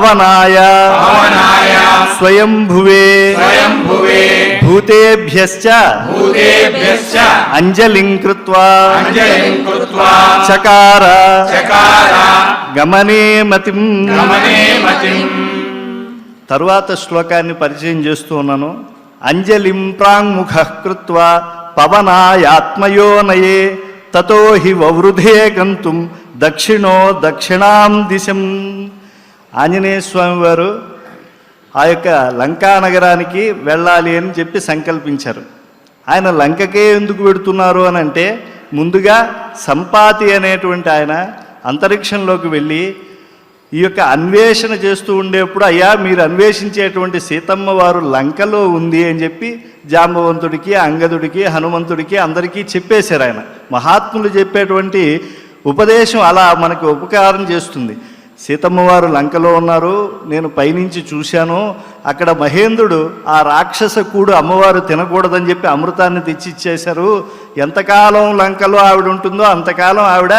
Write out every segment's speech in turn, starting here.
పవనాయ స్వయంభువే. భూతేభ్యశ్చ. అంజలిం కృత్వా. చకార. గమనే మతిం. గమనే మతిం. తరువాత శ్లోకాన్ని పరిచయం చేస్తూ ఉన్నాను. అంజలిం ప్రాంగుఖ కృత్వా. పవనాయాత్మయోనయే తతో హి వవృధే గంతుం. దక్షిణో దక్షిణాం దిశం. ఆంజనేయ స్వామి వారు ఆ యొక్క లంకా నగరానికి వెళ్ళాలి అని చెప్పి సంకల్పించారు. ఆయన లంకకే ఎందుకు పెడుతున్నారు అని అంటే ముందుగా సంపాతి అనేటువంటి ఆయన అంతరిక్షంలోకి వెళ్ళి ఈ యొక్క అన్వేషణ చేస్తూ ఉండేప్పుడు అయ్యా మీరు అన్వేషించేటువంటి సీతమ్మ వారు లంకలో ఉంది అని చెప్పి జాంబవంతుడికి అంగదుడికి హనుమంతుడికి అందరికీ చెప్పేశారు ఆయన. మహాత్ములు చెప్పేటువంటి ఉపదేశం అలా మనకు ఉపకారం చేస్తుంది. సీతమ్మ వారు లంకలో ఉన్నారు నేను పైనుంచి చూశాను. అక్కడ మహేంద్రుడు ఆ రాక్షస కూడు అమ్మవారు తినకూడదని చెప్పి అమృతాన్ని తెచ్చి ఇచ్చేశారు ఎంతకాలం లంకలో ఆవిడ ఉంటుందో అంతకాలం ఆవిడ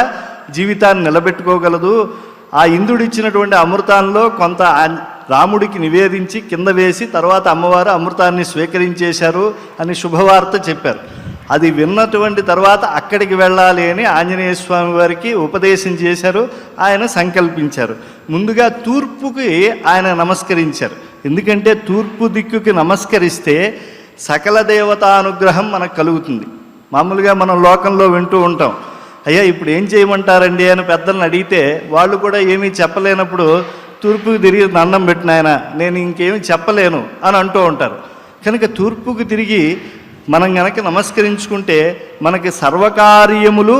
జీవితాన్ని నిలబెట్టుకోగలదు. ఆ ఇంద్రుడు ఇచ్చినటువంటి అమృతాల్లో కొంత రాముడికి నివేదించి కింద వేసి తర్వాత అమ్మవారు అమృతాన్ని స్వీకరించేశారు అని శుభవార్త చెప్పారు. అది విన్నటువంటి తర్వాత అక్కడికి వెళ్ళాలి అని ఆంజనేయ స్వామి వారికి ఉపదేశం చేశారు ఆయన సంకల్పించారు. ముందుగా తూర్పుకి ఆయన నమస్కరించారు. ఎందుకంటే తూర్పు దిక్కుకి నమస్కరిస్తే సకల దేవతానుగ్రహం మనకు కలుగుతుంది. మామూలుగా మనం లోకంలో వింటూ ఉంటాం. అయ్యా ఇప్పుడు ఏం చేయమంటారండి అని పెద్దలను అడిగితే వాళ్ళు కూడా ఏమీ చెప్పలేనప్పుడు తూర్పుకి తిరిగి దండం పెట్టిన ఆయన నేను ఇంకేమీ చెప్పలేను అని అంటూ ఉంటారు. కనుక తూర్పుకు తిరిగి మనం గనక నమస్కరించుకుంటే మనకి సర్వకార్యములు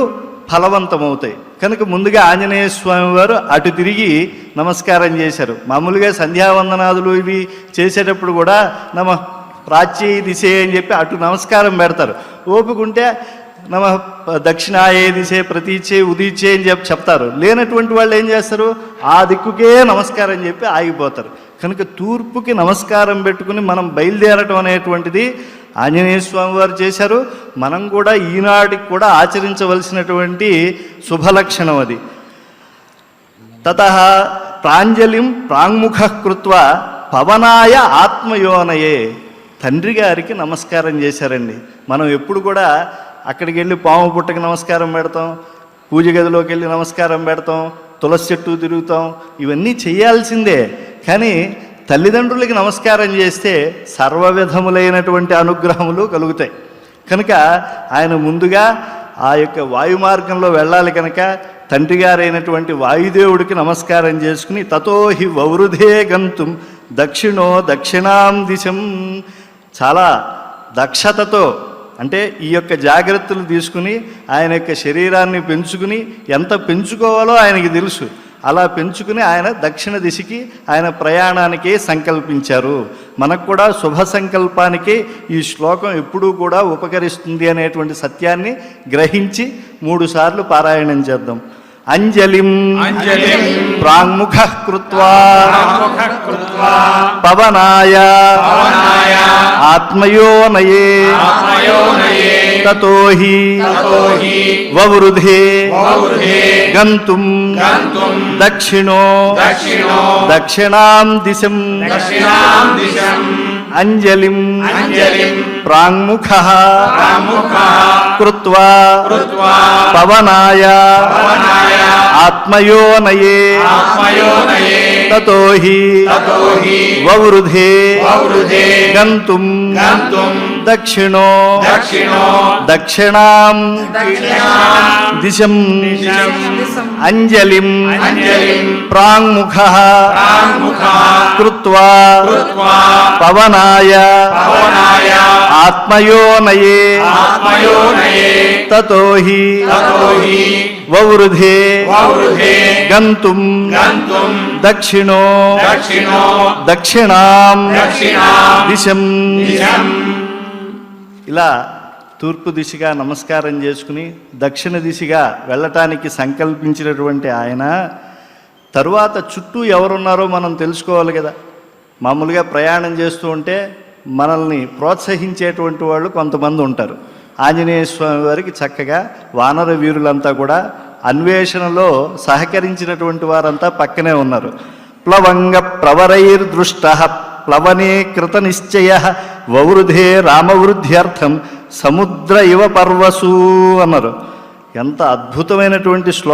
ఫలవంతమవుతాయి. కనుక ముందుగా ఆంజనేయ స్వామి వారు అటు తిరిగి నమస్కారం చేశారు. మామూలుగా సంధ్యావందనాదులు ఇవి చేసేటప్పుడు కూడా నమ ప్రాచ్యే దిశే అని చెప్పి అటు నమస్కారం పెడతారు. ఓపుకుంటే నమ దక్షిణాయే దిశే ప్రతీచే ఉదీచే అని చెప్పి చెప్తారు. లేనటువంటి వాళ్ళు ఏం చేస్తారు? ఆ దిక్కుకే నమస్కారం చెప్పి ఆగిపోతారు. కనుక తూర్పుకి నమస్కారం పెట్టుకుని మనం బయలుదేరటం అనేటువంటిది ఆంజనేయ స్వామి వారు చేశారు. మనం కూడా ఈనాటికి కూడా ఆచరించవలసినటువంటి శుభలక్షణం అది. తత ప్రాంజలిం ప్రాంగుఖ కృత్వ పవనాయ ఆత్మయోనయే. తండ్రి గారికి నమస్కారం చేశారండి. మనం ఎప్పుడు కూడా అక్కడికి వెళ్ళి పాము పుట్టకి నమస్కారం పెడతాం పూజ గదిలోకి వెళ్ళి నమస్కారం పెడతాం తులసి చెట్టు తిరుగుతాం ఇవన్నీ చేయాల్సిందే. కానీ తల్లిదండ్రులకి నమస్కారం చేస్తే సర్వవిధములైనటువంటి అనుగ్రహములు కలుగుతాయి. కనుక ఆయన ముందుగా ఆ యొక్క వాయు మార్గంలో వెళ్ళాలి కనుక తండ్రి గారైనటువంటి వాయుదేవుడికి నమస్కారం చేసుకుని తతో హి వవృధే గంతుం దక్షిణో దక్షిణాం దిశం చాలా దక్షతతో అంటే ఈ యొక్క జాగ్రత్తలు తీసుకుని ఆయన యొక్క శరీరాన్ని పెంచుకుని ఎంత పెంచుకోవాలో ఆయనకి తెలుసు. అలా పెంచుకుని ఆయన దక్షిణ దిశకి ఆయన ప్రయాణానికి సంకల్పించారు. మనకు కూడా శుభ సంకల్పానికి ఈ శ్లోకం ఎప్పుడూ కూడా ఉపకరిస్తుంది అనేటువంటి సత్యాన్ని గ్రహించి మూడు సార్లు పారాయణం చేద్దాం. అంజలిం అంజలిం ప్రాంగుఖ పవనాయ. ఆత్మయోనయే. ఆత్మయోనయే తతో హి తతో హి వవృధే వవృధే గంతుం గంతుం దక్షిణో దక్షిణో దక్షిణాం దిశం దక్షిణాం దిశం అంజలిం అంజలిం ప్రాంగుఖ ప్రాముఖ కృత్వా కృత్వా పవనాయ పవనాయ ఆత్మయోనయే ఆత్మయోనయే తతో హి తతో హి వవృధే వవృధే గంతుం ఇలా తూర్పు దిశగా నమస్కారం చేసుకుని దక్షిణ దిశగా వెళ్ళటానికి సంకల్పించినటువంటి ఆయన తరువాత చుట్టూ ఎవరున్నారో మనం తెలుసుకోవాలి కదా. మామూలుగా ప్రయాణం చేస్తూ ఉంటే మనల్ని ప్రోత్సహించేటువంటి వాళ్ళు కొంతమంది ఉంటారు. ఆంజనేయ స్వామి వారికి చక్కగా వానర వీరులంతా కూడా అన్వేషణలో సహకరించినటువంటి వారంతా పక్కనే ఉన్నారు. ప్లవంగ ప్రవరైర్దృష్ట ప్లవనే కృత నిశ్చయ వవృధే రామవృద్ధ్యర్థం సముద్ర ఇవ పర్వసు అన్నారు ఎంత అద్భుతమైనటువంటి శ్లోకం